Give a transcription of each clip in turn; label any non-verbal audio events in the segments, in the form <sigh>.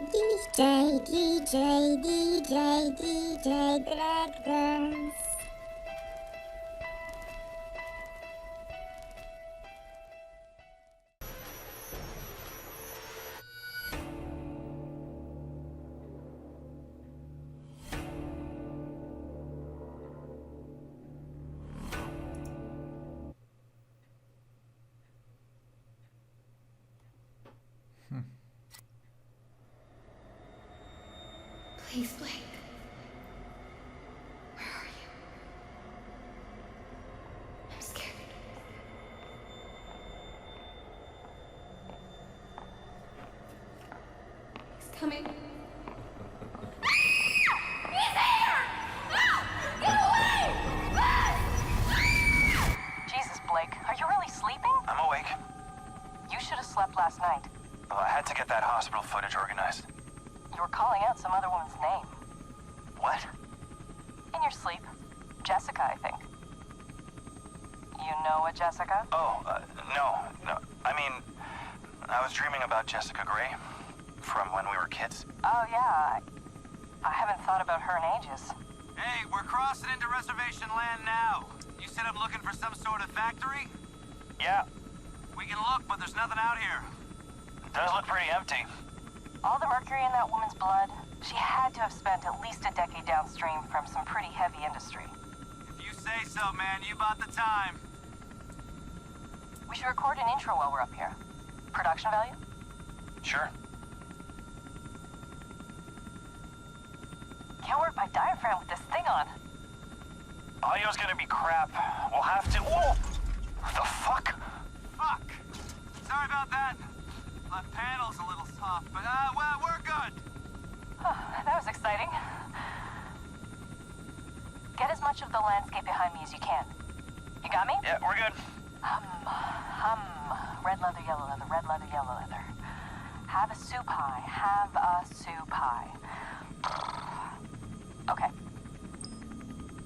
DJ, DJ, DJ, DJ Breakdance. Please, Blake, are you really sleeping? I'm awake. You should have slept last night. Well, I had to get that hospital footage organized. You were calling out some other woman's name. What? In your sleep. Jessica, I think. You know a Jessica? Oh, uh, no, no. I mean, I was dreaming about Jessica Gray from when we were kids. Oh, yeah. I, I haven't thought about her in ages. Hey, we're crossing into reservation land now. You said I'm looking for some sort of factory? Yeah, We can look, but there's nothing out here. it does look pretty empty. All the mercury in that woman's blood, she had to have spent at least a decade downstream from some pretty heavy industry. If you say so, man, you bought the time. We should record an intro while we're up here. Production value? Sure. Can't work my diaphragm with this thing on. Audio's gonna be crap. We'll have to. Whoa! The fuck? Fuck. Sorry about that. Left panel's a little soft, but uh, well, we're good. that was exciting. Get as much of the landscape behind me as you can. You got me? Yeah, we're good. Hum, hum. Red leather, yellow leather, red leather, yellow leather. Have a soup pie, have a soup pie.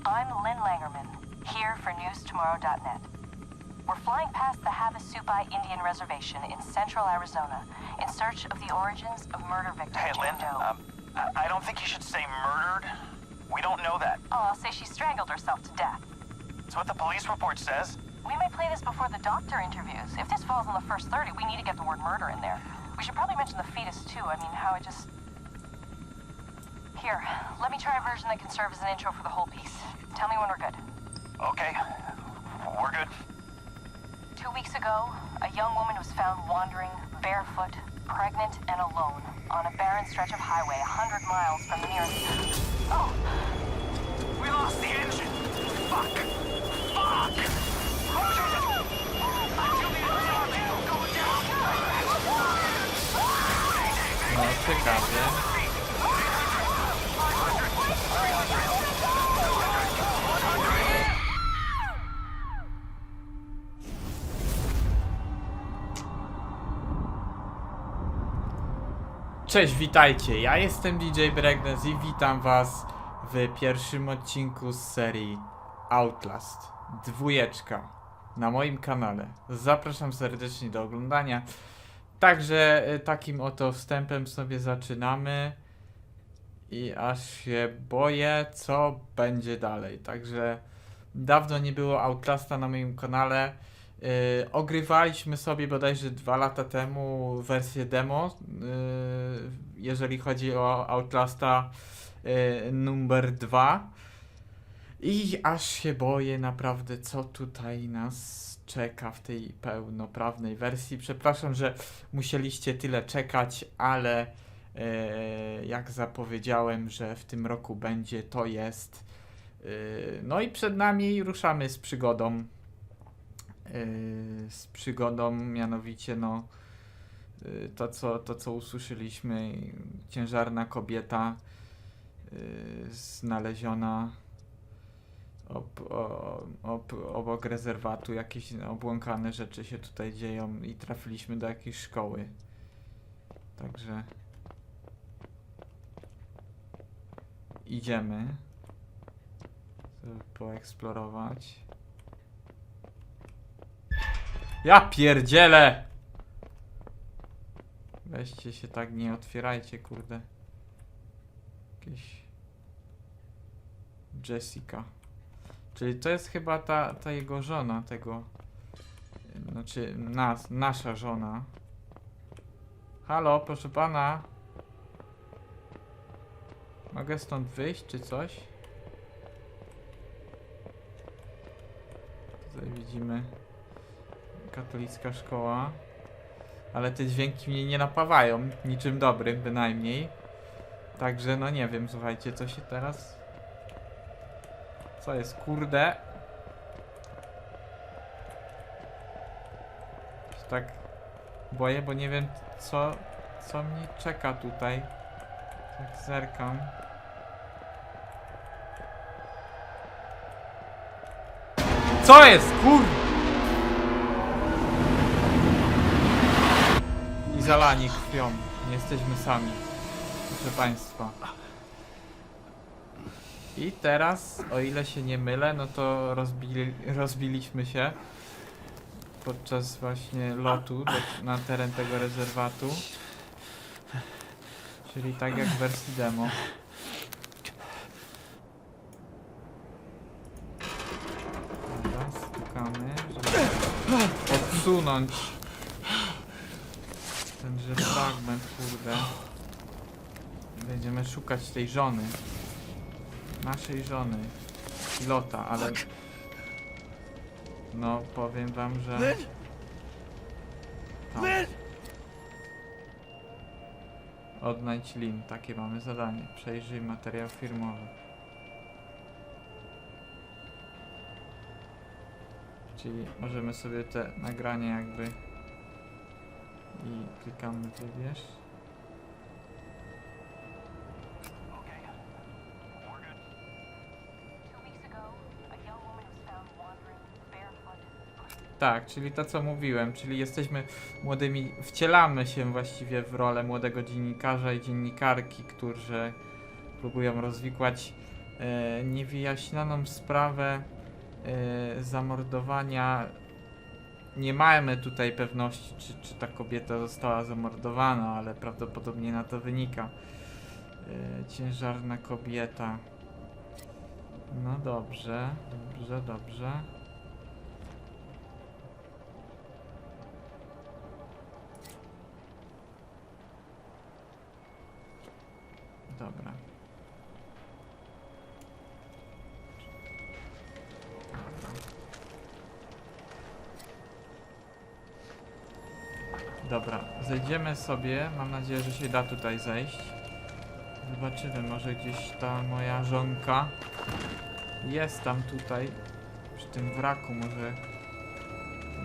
I'm Lynn Langerman, here for NewsTomorrow.net. We're flying past the Havasupai Indian Reservation in central Arizona in search of the origins of murder victim Hey, Lynn. Um, I I don't think you should say murdered. We don't know that. Oh, I'll say she strangled herself to death. It's what the police report says. We may play this before the doctor interviews. If this falls on the first 30, we need to get the word murder in there. We should probably mention the fetus, too. I mean, how it just... Here, let me try a version that can serve as an intro for the whole piece. Tell me when we're good. Okay, we're good. Two weeks ago, a young woman was found wandering, barefoot, pregnant, and alone on a barren stretch of highway a 100 miles from the nearest... Oh, We lost the engine. Fuck. Fuck. No, ciekawie. Cześć, witajcie. Ja jestem DJ Bregnes i witam was w pierwszym odcinku z serii Outlast. Dwójeczka na moim kanale. Zapraszam serdecznie do oglądania. Także e, takim oto wstępem sobie zaczynamy. I aż się boję, co będzie dalej. Także dawno nie było Outlasta na moim kanale. Yy, ogrywaliśmy sobie bodajże dwa lata temu wersję demo, yy, jeżeli chodzi o Outlasta yy, numer 2. I aż się boję naprawdę, co tutaj nas czeka w tej pełnoprawnej wersji. Przepraszam, że musieliście tyle czekać, ale e, jak zapowiedziałem, że w tym roku będzie, to jest. E, no i przed nami ruszamy z przygodą. E, z przygodą, mianowicie, no. e, To co, to, co usłyszeliśmy, ciężarna kobieta e, znaleziona ob, ob, obok rezerwatu jakieś obłąkane rzeczy się tutaj dzieją i trafiliśmy do jakiejś szkoły. Także idziemy poeksplorować. Ja pierdzielę! Weźcie się tak, nie otwierajcie, kurde. Jakieś... Jessica. Czyli to jest chyba ta, ta jego żona, tego... Znaczy, nas, nasza żona. Halo, proszę pana. Mogę stąd wyjść, czy coś? Tutaj widzimy katolicka szkoła. Ale te dźwięki mnie nie napawają niczym dobrym bynajmniej. Także no nie wiem, słuchajcie, co się teraz... Co jest, kurde? Się tak boję, bo nie wiem co, co mnie czeka tutaj. Tak zerkam. Co jest, kur... zalani krwią. Nie jesteśmy sami. Proszę Państwa. I teraz, o ile się nie mylę, no to rozbili, rozbiliśmy się podczas właśnie lotu do, na teren tego rezerwatu. Czyli tak jak w wersji demo. Dobra, stukamy, żeby odsunąć fragment, kurde. Będziemy szukać tej żony. Naszej żony. Pilota, ale... No, powiem wam, że... Tam. Odnajdź lin. Takie mamy zadanie. Przejrzyj materiał firmowy. Czyli możemy sobie te nagrania jakby i klikamy wybierz. Tak, czyli to co mówiłem, czyli jesteśmy młodymi, wcielamy się właściwie w rolę młodego dziennikarza i dziennikarki, którzy próbują rozwikłać e, niewyjaśnioną sprawę e, zamordowania. Nie mamy tutaj pewności, czy, czy ta kobieta została zamordowana, ale prawdopodobnie na to wynika. E, ciężarna kobieta. No dobrze, dobrze, dobrze. Dobra. Dobra, zejdziemy sobie. Mam nadzieję, że się da tutaj zejść. Zobaczymy, może gdzieś ta moja żonka jest tam tutaj, przy tym wraku. Może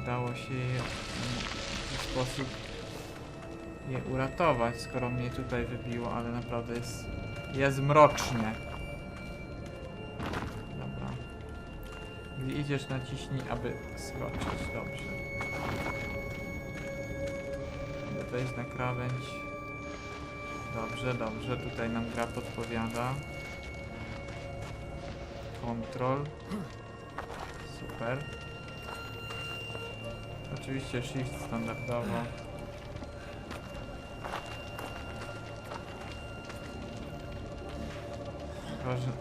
udało się je w jakiś sposób je uratować, skoro mnie tutaj wybiło, ale naprawdę jest, jest mrocznie. Dobra. Gdy idziesz, naciśnij, aby skoczyć. Dobrze. Aby wejść na krawędź. Dobrze, dobrze. Tutaj nam gra podpowiada. Control. Super. Oczywiście shift standardowo.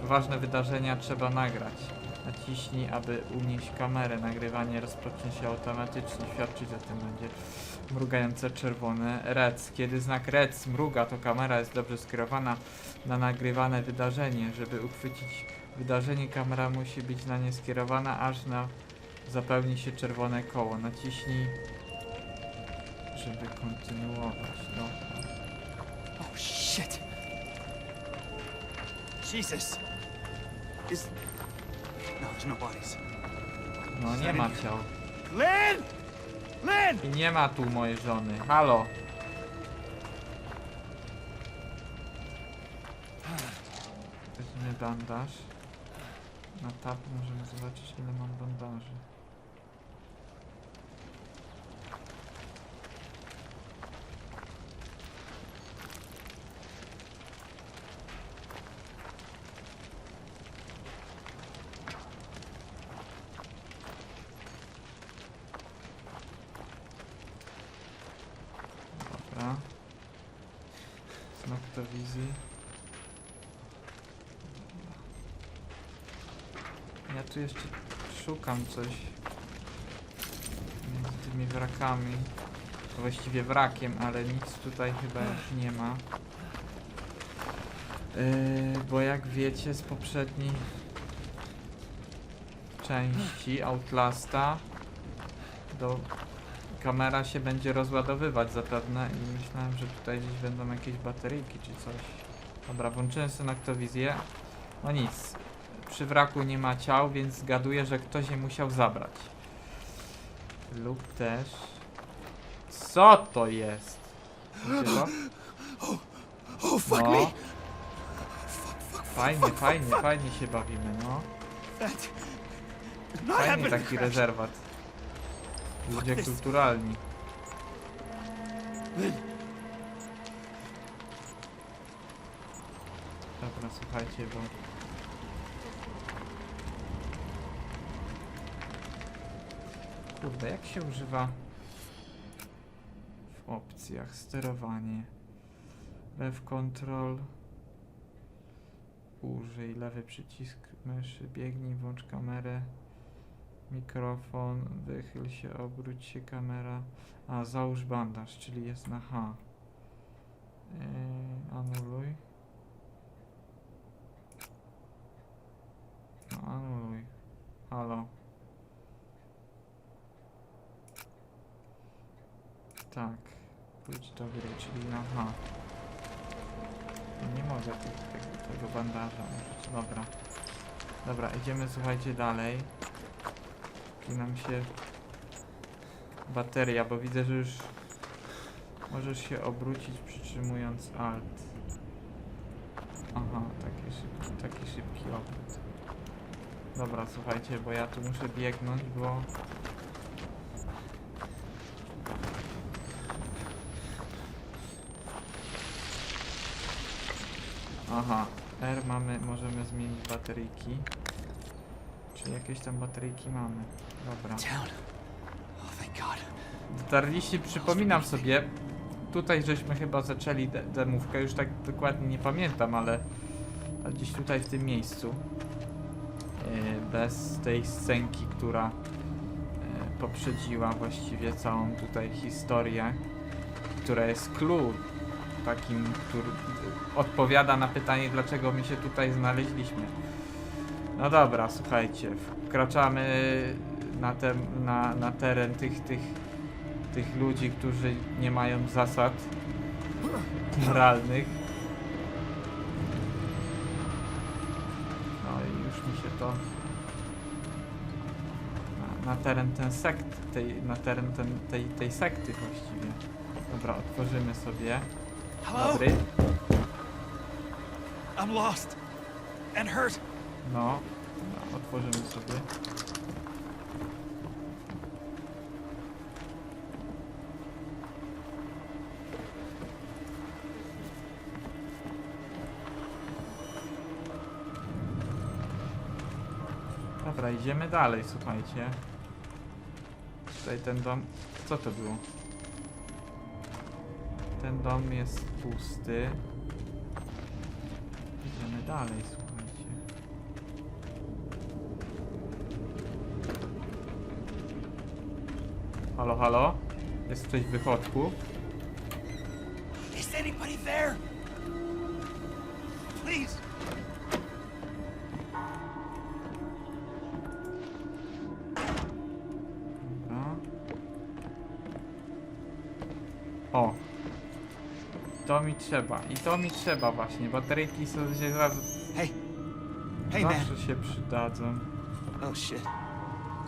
Ważne wydarzenia trzeba nagrać. Naciśnij, aby unieść kamerę. Nagrywanie rozpocznie się automatycznie. Świadczyć o tym będzie mrugające czerwone REC. Kiedy znak REC mruga, to kamera jest dobrze skierowana na nagrywane wydarzenie. Żeby uchwycić wydarzenie, kamera musi być na nie skierowana, aż na zapełni się czerwone koło. Naciśnij, żeby kontynuować. Dobra. Oh shit! Jesus! Is no, there's no bodies. No nie ma ciał. Lynn! Lynn! I nie ma tu mojej żony. Halo. Weźmy bandaż. Na tab możemy zobaczyć ile mam bandaży. Dobra. Noctowizji. Ja tu jeszcze szukam coś między tymi wrakami. Właściwie wrakiem, ale nic tutaj chyba już nie ma. Yy, bo jak wiecie z poprzedniej części Outlasta do kamera się będzie rozładowywać zapewne i myślałem, że tutaj gdzieś będą jakieś bateryjki czy coś. Dobra, włączyłem sobie noktowizję. No nic. Przy wraku nie ma ciał, więc zgaduję, że ktoś je musiał zabrać. Lub też... Co to jest? To? <gasps> Fuck No. me! Fajnie, fajnie, fajnie się bawimy, no. That did not Fajnie happen. taki rezerwat. Ludzie kulturalni. Dobra, słuchajcie, bo... Kurde, jak się używa w opcjach sterowanie? Lew control. Użyj lewy przycisk myszy, biegnij, włącz kamerę. Mikrofon, wychyl się, obróć się kamera. A, załóż bandaż, czyli jest na H. Yy, anuluj. No, anuluj. Halo. Tak. Pójdź do gry, czyli na H. Nie mogę tego, tego bandaża użyć. Dobra. Dobra, idziemy słuchajcie dalej. Póki nam się bateria, bo widzę, że już możesz się obrócić przytrzymując Alt. Aha, taki szybki, taki szybki obrót. Dobra, słuchajcie, bo ja tu muszę biegnąć, bo... Aha, R mamy, możemy zmienić bateryjki. Czy jakieś tam bateryjki mamy? Dobra. Oh. Dotarliście, przypominam sobie, tutaj żeśmy chyba zaczęli de demówkę, już tak dokładnie nie pamiętam, ale ale gdzieś tutaj w tym miejscu. Yy, bez tej scenki, która yy, poprzedziła właściwie całą tutaj historię, która jest clue takim, który odpowiada na pytanie, dlaczego my się tutaj znaleźliśmy. No dobra, słuchajcie, wkraczamy na, te, na, na teren tych, tych, tych ludzi, którzy nie mają zasad moralnych. No i już mi się to na, na teren ten sekt, tej, na teren ten, tej, tej sekty właściwie. Dobra, otworzymy sobie. Dobry. I'm lost and hurt. No, no otworzymy sobie. Dobra, idziemy dalej, słuchajcie. Tutaj ten dom... Co to było? Ten dom jest pusty. Idziemy dalej, słuchajcie. Halo, halo? Jest ktoś w wychodku? Is anybody there? Trzeba. I to mi trzeba właśnie. Bateryjki są się zawsze, Hey. Hey, man. zawsze się przydadzą. Oh shit.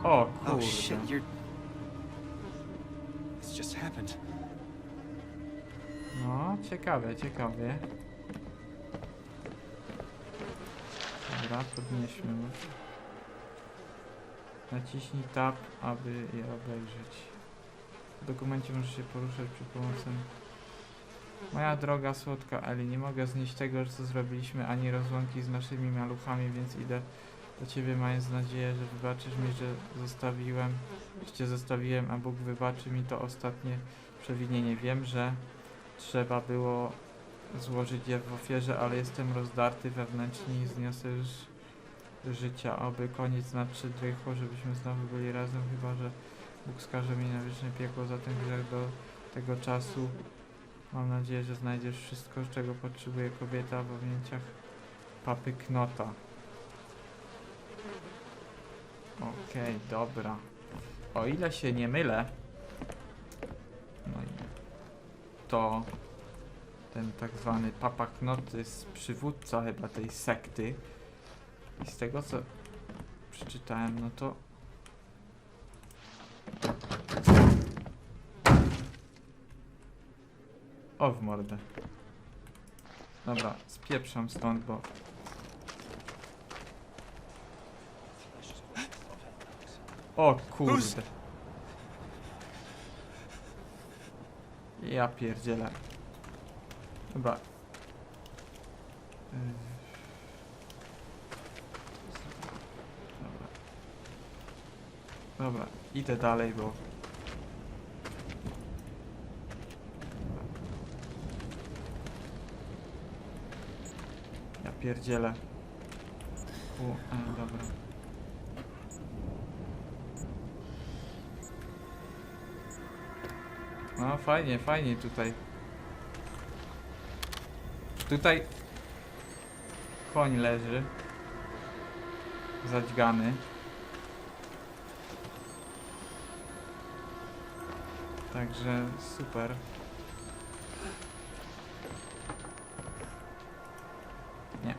O Oh kurde. shit. You're. This just happened. No, ciekawe, ciekawie. Dobra, podnieśmy. Naciśnij tab, aby je obejrzeć. W dokumencie możesz się poruszać przy pomocą... Moja droga słodka Eli, nie mogę znieść tego, co zrobiliśmy, ani rozłąki z naszymi maluchami, więc idę do ciebie mając nadzieję, że wybaczysz mi, że zostawiłem, że cię zostawiłem, a Bóg wybaczy mi to ostatnie przewinienie. Wiem, że trzeba było złożyć je w ofierze, ale jestem rozdarty wewnętrznie i zniosę już życia. Oby koniec nadszedł rychło, żebyśmy znowu byli razem, chyba że Bóg skaże mi na wieczne piekło za ten grzech do tego czasu. Mam nadzieję, że znajdziesz wszystko, czego potrzebuje kobieta w objęciach papy Knota. Okej, dobra. O ile się nie mylę, no i to ten tak zwany Papa Knot jest przywódca chyba tej sekty. I z tego co przeczytałem, no to O w mordę. Dobra, spieprzam stąd, bo... O kurde. Ja pierdzielę. Dobra. Dobra. Dobra, idę dalej, bo... Ja pierdzielę. U, e, dobra. No fajnie, fajnie tutaj. Tutaj koń leży. Zadźgany. Także super. Nie.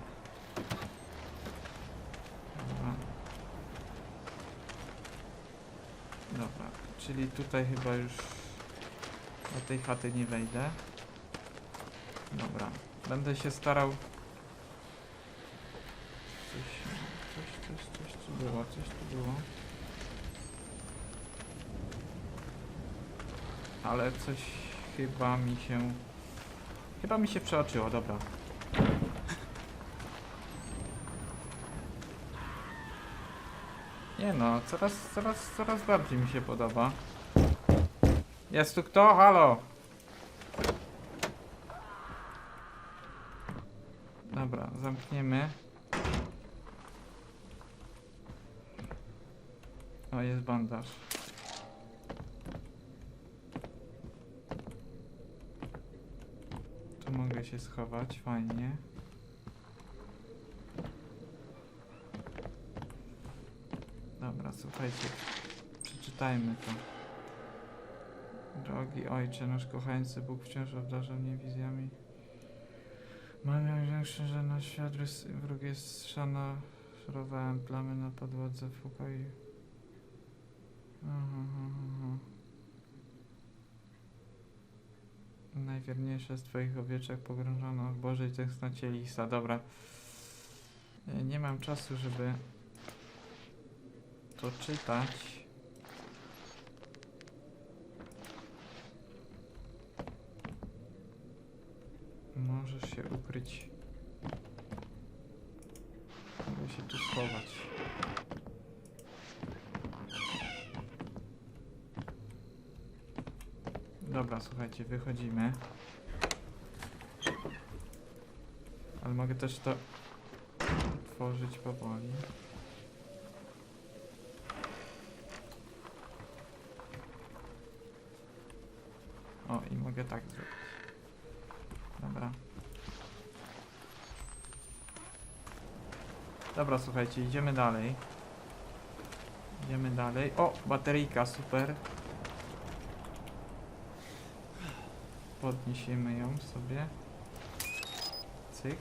Dobra. Dobra, czyli tutaj chyba już do tej chaty nie wejdę. Dobra, będę się starał. Coś, coś, coś, coś tu było, coś tu było. Ale coś chyba mi się. Chyba mi się przeoczyło, dobra. Nie no, coraz, coraz, coraz bardziej mi się podoba. Jest tu kto? Halo! Dobra, zamkniemy. O, jest bandaż. Tu mogę się schować, fajnie. Dobra, słuchajcie, przeczytajmy to. Drogi Ojcze, nasz kochający Bóg wciąż obdarza mnie wizjami. Mam największe, że na świat wróg jest szana. Szorowałem plamy na podłodze w pokoju. Najwierniejsze z Twoich owieczek pogrążono w Bożej tęsknocie lisa. Dobra. Nie mam czasu, żeby to czytać. Możesz się ukryć. Mogę się tu schować. Dobra, słuchajcie, wychodzimy. Ale mogę też to otworzyć powoli. O, i mogę tak zrobić. Dobra. Dobra, słuchajcie, idziemy dalej. Idziemy dalej. O, bateryjka, super. Podniesiemy ją sobie. Cyk.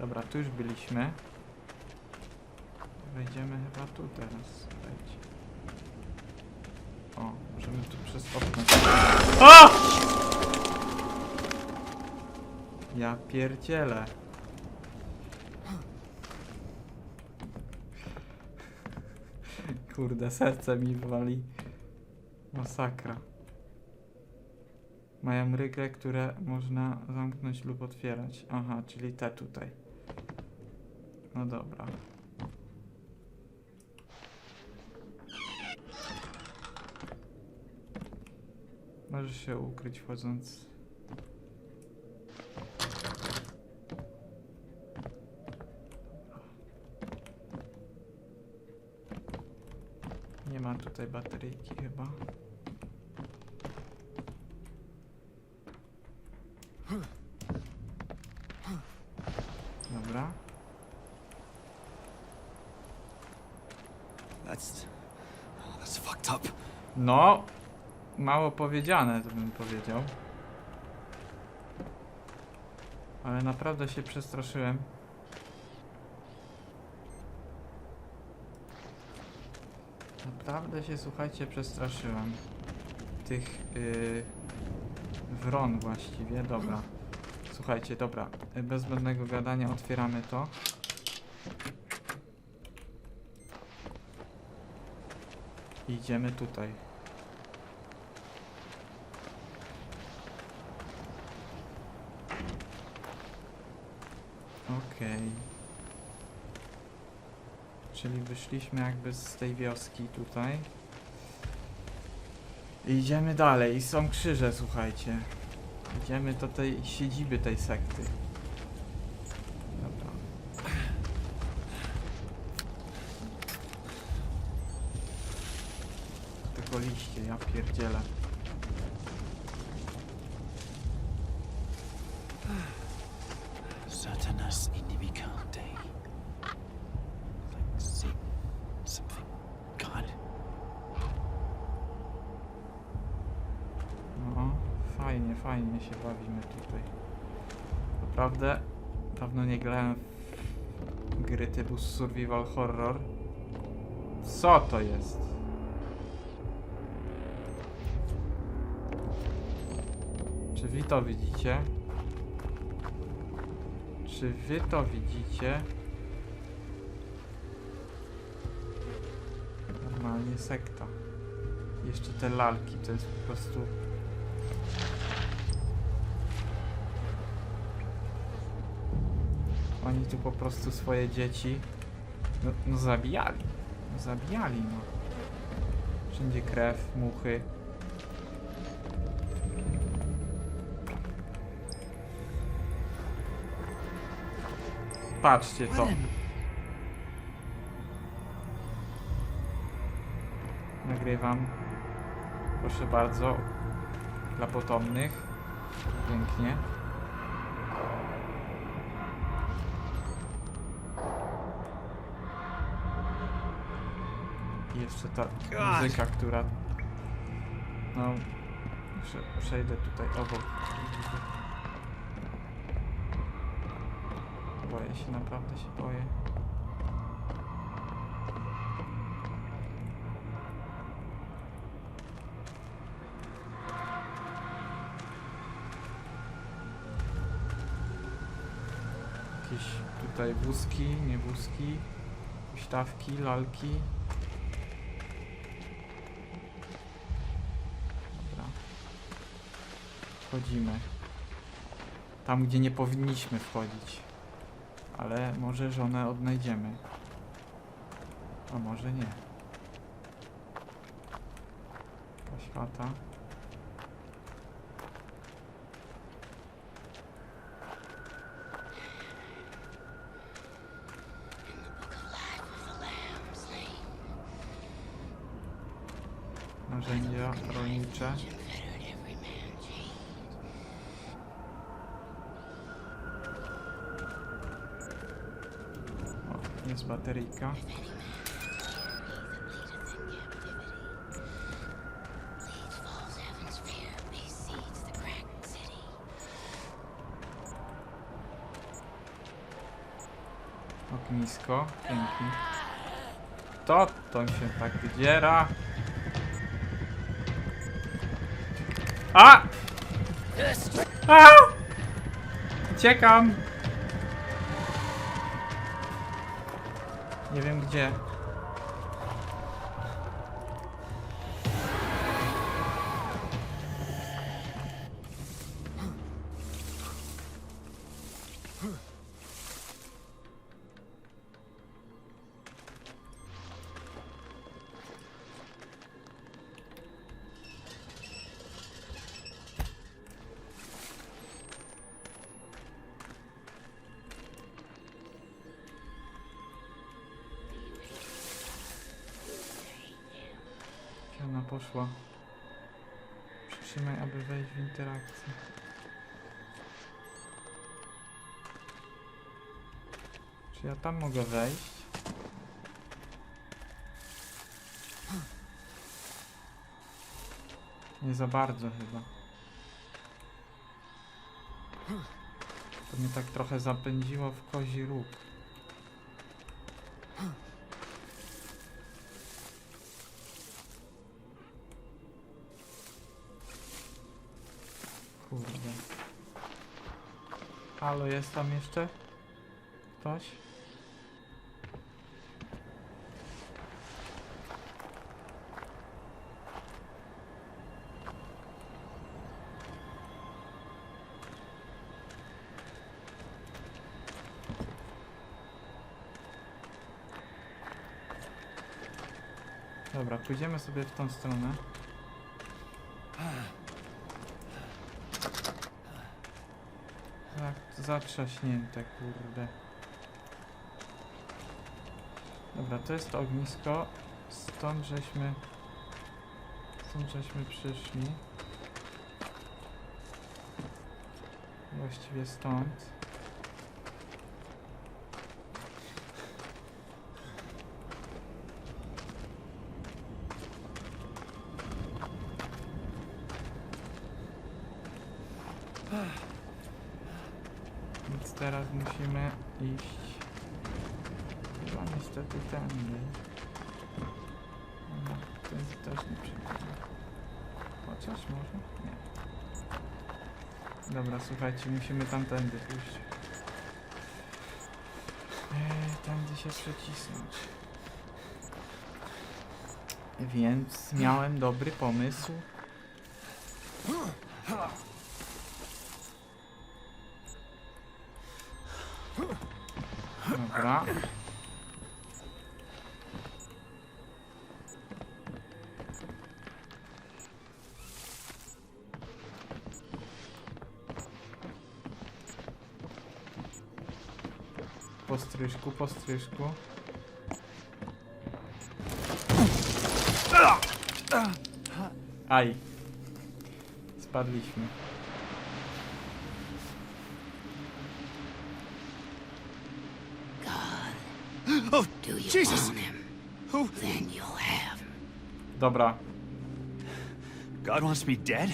Dobra, tu już byliśmy. Wejdziemy chyba tu teraz. Słuchajcie. Tu przez okno. O! Ja pierdzielę. Kurde, serce mi wali. Masakra. Mają rygle, które można zamknąć lub otwierać. Aha, czyli te tutaj. No dobra. Możesz się ukryć wchodząc. Nie ma tutaj bateryjki chyba. Dobra. Oh. No, mało powiedziane, to bym powiedział. Ale naprawdę się przestraszyłem. Naprawdę się, słuchajcie, przestraszyłem. Tych yy, wron właściwie. Dobra. Słuchajcie, dobra. Bez zbędnego gadania otwieramy to. I Idziemy tutaj. Okej. Czyli wyszliśmy jakby z tej wioski tutaj. Idziemy dalej. I są krzyże, słuchajcie. Idziemy do tej siedziby tej sekty. Dobra. Tylko liście, ja pierdzielę. Fajnie, się bawimy tutaj. Naprawdę, dawno nie grałem w gry typu survival horror. Co to jest? Czy wy to widzicie? Czy wy to widzicie? Normalnie sekta. Jeszcze te lalki, to jest po prostu... Oni tu po prostu swoje dzieci... No, no zabijali. No zabijali, no. Wszędzie krew, muchy. Patrzcie to. Nagrywam. Proszę bardzo. Dla potomnych. Pięknie. Jeszcze ta muzyka, która... No... Prze przejdę tutaj obok. Boję się, naprawdę się boję. Jakieś tutaj wózki, nie wózki, huśtawki, lalki. Wchodzimy. Tam, gdzie nie powinniśmy wchodzić. Ale może żonę odnajdziemy. A może nie. Chata. Narzędzia rolnicze. O, jest bateryjka. Ognisko, pięknie. To to się tak wydziera. A! A! Uciekam! Nie wiem gdzie. Poszła. Przytrzymaj, aby wejść w interakcję. Czy ja tam mogę wejść? Nie za bardzo chyba. To mnie tak trochę zapędziło w kozi róg. Kurde. Halo, jest tam jeszcze? Ktoś? Dobra, pójdziemy sobie w tą stronę. Tak, zatrzaśnięte, kurde. Dobra, to jest to ognisko. Stąd żeśmy... Stąd żeśmy przyszli. Właściwie stąd. Słuchajcie, musimy tamtędy pójść. Eee, tędy się przecisnąć. Więc miałem dobry pomysł. Dobra. Po stryżku, po stryżku. Aj. Spadliśmy. Do you Jesus. want him? Who? Then you'll have. Dobra. God wants me dead?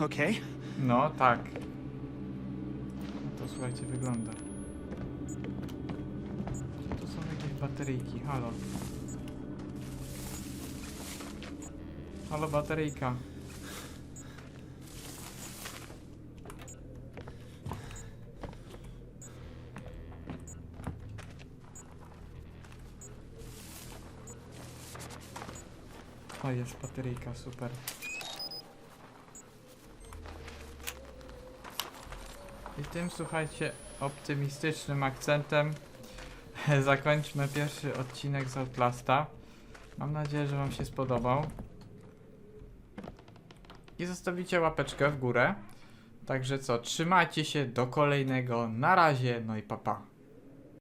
Okay. No, tak. No to słuchajcie, wygląda. Bateryjki? Halo. Halo, bateryjka. O, jest bateryjka, super. I tym, słuchajcie, optymistycznym akcentem <laughs> zakończmy pierwszy odcinek z Outlasta. Mam nadzieję, że Wam się spodobał. I zostawicie łapeczkę w górę. Także co, trzymajcie się do kolejnego. Na razie, no i papa. Pa.